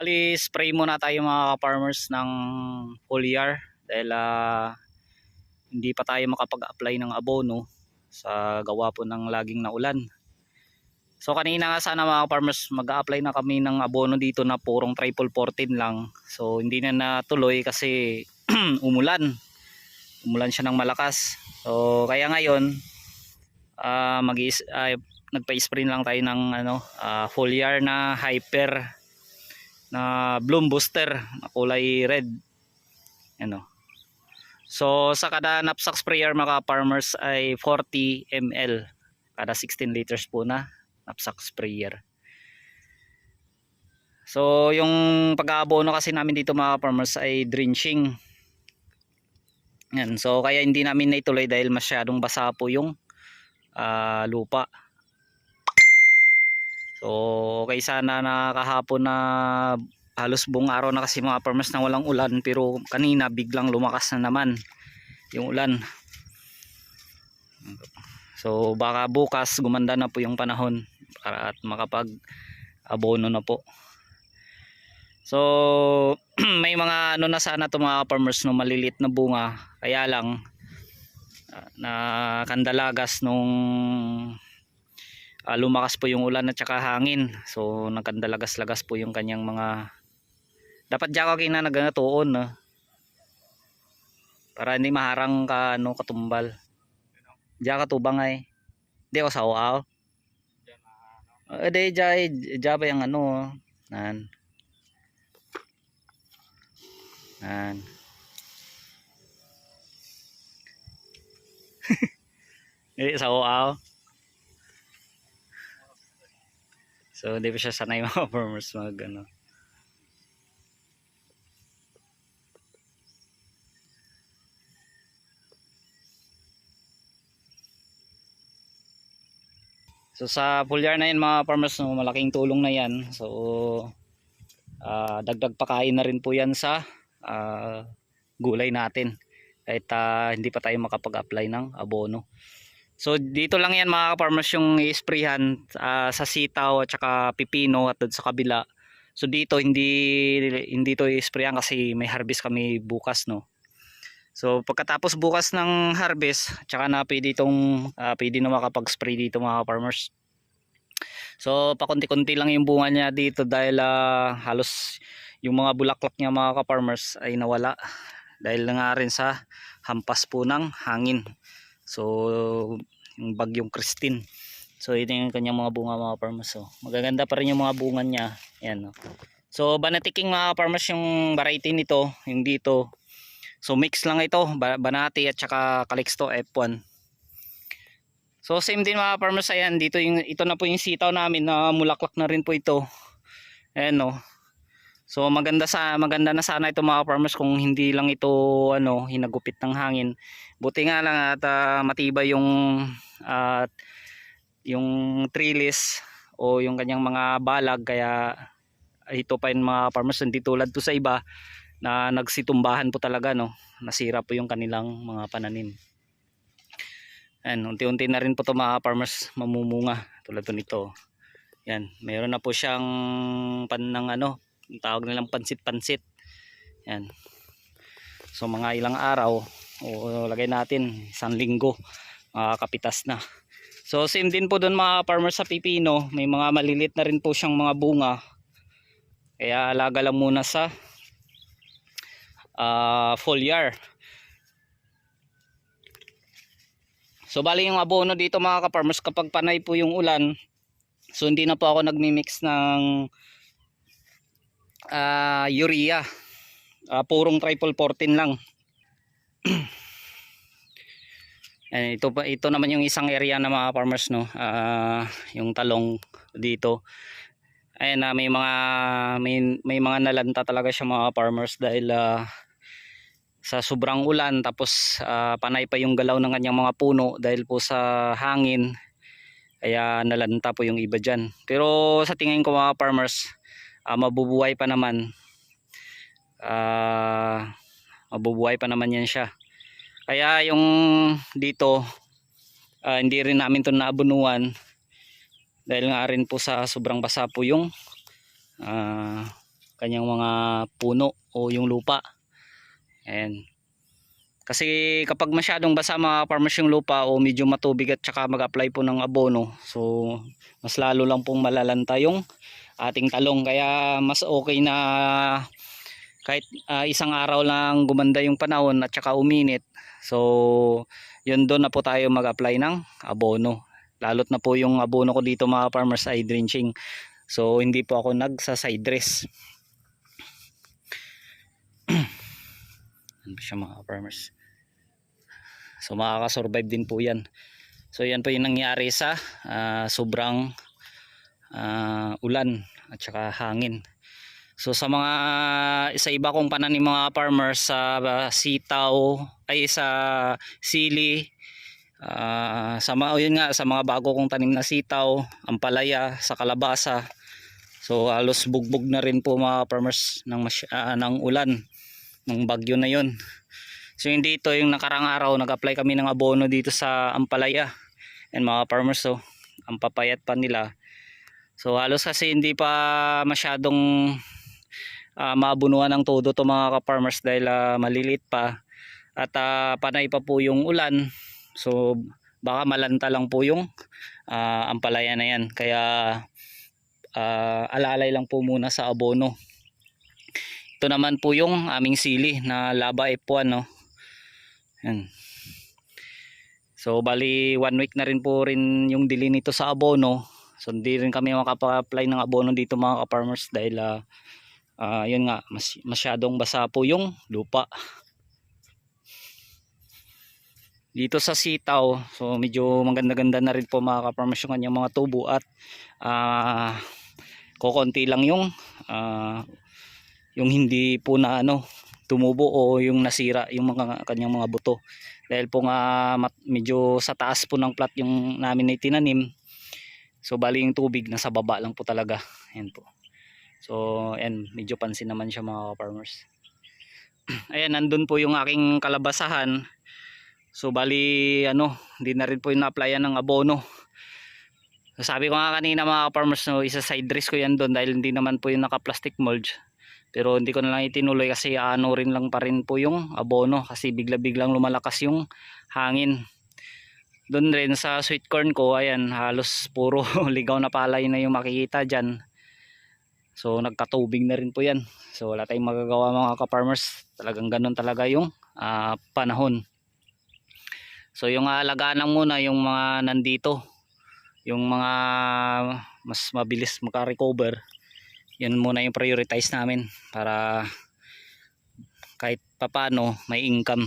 Ali spray muna tayo mga farmers ng foliar dahil ah, hindi pa tayo makapag-apply ng abono sa gawa po ng laging naulan. So kanina nga sana mga farmers mag-apply na kami ng abono dito na purong triple 14 lang. So hindi na natuloy kasi umulan. Umulan siya ng malakas. So kaya ngayon mag uh, nagpa-spray lang tayo ng ano ah, foliar na hyper na bloom booster na kulay red. Ano? So sa kada knapsack sprayer mga farmers ay 40 ml kada 16 liters po na knapsack sprayer. So yung pag-aabono kasi namin dito mga farmers ay drenching. Yan. So kaya hindi namin naituloy dahil masyadong basa po yung ah, lupa So, okay sana na kahapon na halos buong araw na kasi mga farmers na walang ulan pero kanina biglang lumakas na naman yung ulan. So, baka bukas gumanda na po yung panahon para at makapag abono na po. So, may mga ano na sana to mga farmers no malilit na bunga kaya lang ah, na kandalagas nung ah, lumakas po yung ulan at saka hangin. So nagkandalagas-lagas po yung kanyang mga dapat diya ka kina nagatuon no? para hindi maharang ka ano katumbal. Diya ka tubang ay di ako sa uaw eh di diya diya ba yung ano nan nan Hindi sa uaw So, hindi pa siya sanay mga farmers mag ano. So sa foliar na yan mga farmers, no, malaking tulong na yan. So ah, dagdag pakain na rin po yan sa ah, gulay natin. Kahit ah, hindi pa tayo makapag-apply ng abono. So dito lang yan mga farmers yung i-sprayhan ah, sa sitaw at saka pipino at sa kabila. So dito hindi hindi to i-sprayan kasi may harvest kami bukas no. So pagkatapos bukas ng harvest, tsaka na pwede itong ah, pwede na makapag-spray dito mga farmers. So pakunti-kunti lang yung bunga niya dito dahil ah, halos yung mga bulaklak niya mga ka-farmers ay nawala dahil nga rin sa hampas po ng hangin. So, yung bagyong Christine. So, ito yung kanyang mga bunga mga farmers. So, magaganda pa rin yung mga bunga niya. Yan. No? So, banatiking mga farmers yung variety nito. Yung dito. So, mix lang ito. Ba- Banati at saka Calixto F1. So, same din mga farmers. Ayan, dito yung, ito na po yung sitaw namin na mulaklak na rin po ito. Ayan no. So maganda sa maganda na sana ito mga farmers kung hindi lang ito ano hinagupit ng hangin. Buti nga lang at ah, matibay yung at yung trellis o yung kanyang mga balag kaya ito pa yung mga farmers hindi tulad to sa iba na nagsitumbahan po talaga no. Nasira po yung kanilang mga pananim. Ayan, unti-unti na rin po to mga farmers mamumunga tulad to nito. Yan, mayroon na po siyang pan ng ano, ang tawag nilang pansit-pansit. Yan. So mga ilang araw o lagay natin isang linggo makakapitas na. So same din po doon mga farmers sa pipino, may mga malilit na rin po siyang mga bunga. Kaya alaga lang muna sa ah, foliar. So bali yung abono dito mga ka-farmers kapag panay po yung ulan, so hindi na po ako nagmi-mix ng ah, urea. Ah, purong triple 14 lang. Ayan, ito pa ito naman yung isang area na mga farmers no. Ah, yung talong dito. Ayan na may mga may, may mga nalanta talaga siya mga farmers dahil ah, sa sobrang ulan tapos ah, panay pa yung galaw ng kanyang mga puno dahil po sa hangin kaya nalanta po yung iba dyan pero sa tingin ko mga farmers ah, mabubuhay pa naman ah, mabubuhay pa naman yan siya kaya yung dito ah, hindi rin namin to naabunuan dahil nga rin po sa sobrang basa po yung ah, kanyang mga puno o yung lupa. Ayan. Kasi kapag masyadong basa mga farmers yung lupa o medyo matubig at saka mag-apply po ng abono, so mas lalo lang pong malalanta yung ating talong. Kaya mas okay na kahit ah, isang araw lang gumanda yung panahon at saka uminit. So yun doon na po tayo mag-apply ng abono. Lalot na po yung abono ko dito mga farmers ay drenching. So hindi po ako nagsa side dress. ano siya mga farmers? So makakasurvive din po yan. So yan po yung nangyari sa ah, sobrang ah, ulan at saka hangin. So sa mga sa iba kong pananim mga farmers sa ah, sitaw ay sa sili ah, sa mga yun nga sa mga bago kong tanim na sitaw, ampalaya, sa kalabasa. So halos bugbog na rin po mga farmers ng ah, ng ulan ng bagyo na yon. So yung dito yung nakarang araw nag-apply kami ng abono dito sa Ampalaya. And mga farmers so ang papayat pa nila. So halos kasi hindi pa masyadong uh, maabunuan ng todo to mga ka-farmers dahil ah, maliliit pa at ah, panay pa po yung ulan. So baka malanta lang po yung ah, Ampalaya na yan. Kaya ah, alalay lang po muna sa abono. Ito naman po yung aming sili na laba F1 no. Yan. So bali one week na rin po rin yung dili nito sa abono. So hindi rin kami makapa-apply ng abono dito mga ka-farmers dahil ah ah, yun nga mas, masyadong basa po yung lupa. Dito sa sitaw, so medyo maganda-ganda na rin po mga ka-farmers yung mga tubo at ah kokonti lang yung ah, yung hindi po na ano tumubo o yung nasira yung mga kanyang mga buto. Dahil po nga mat- medyo sa taas po ng plat yung namin na itinanim. So bali yung tubig nasa baba lang po talaga. Ayan po. So ayan medyo pansin naman siya mga farmers ayan nandun po yung aking kalabasahan. So bali ano hindi na rin po yung na-applyan ng abono. Sabi ko nga kanina mga farmers no, isa side dress ko yan doon dahil hindi naman po yung naka plastic mulch pero hindi ko na lang itinuloy kasi ano rin lang pa rin po yung abono kasi bigla-biglang lumalakas yung hangin. Doon rin sa sweet corn ko, ayan, halos puro ligaw na palay na yung makikita dyan. So nagkatubig na rin po yan. So wala tayong magagawa mga ka-farmers. Talagang ganun talaga yung ah, panahon. So yung alagaan lang muna yung mga nandito. Yung mga mas mabilis makarecover yun muna yung prioritize namin para kahit papano may income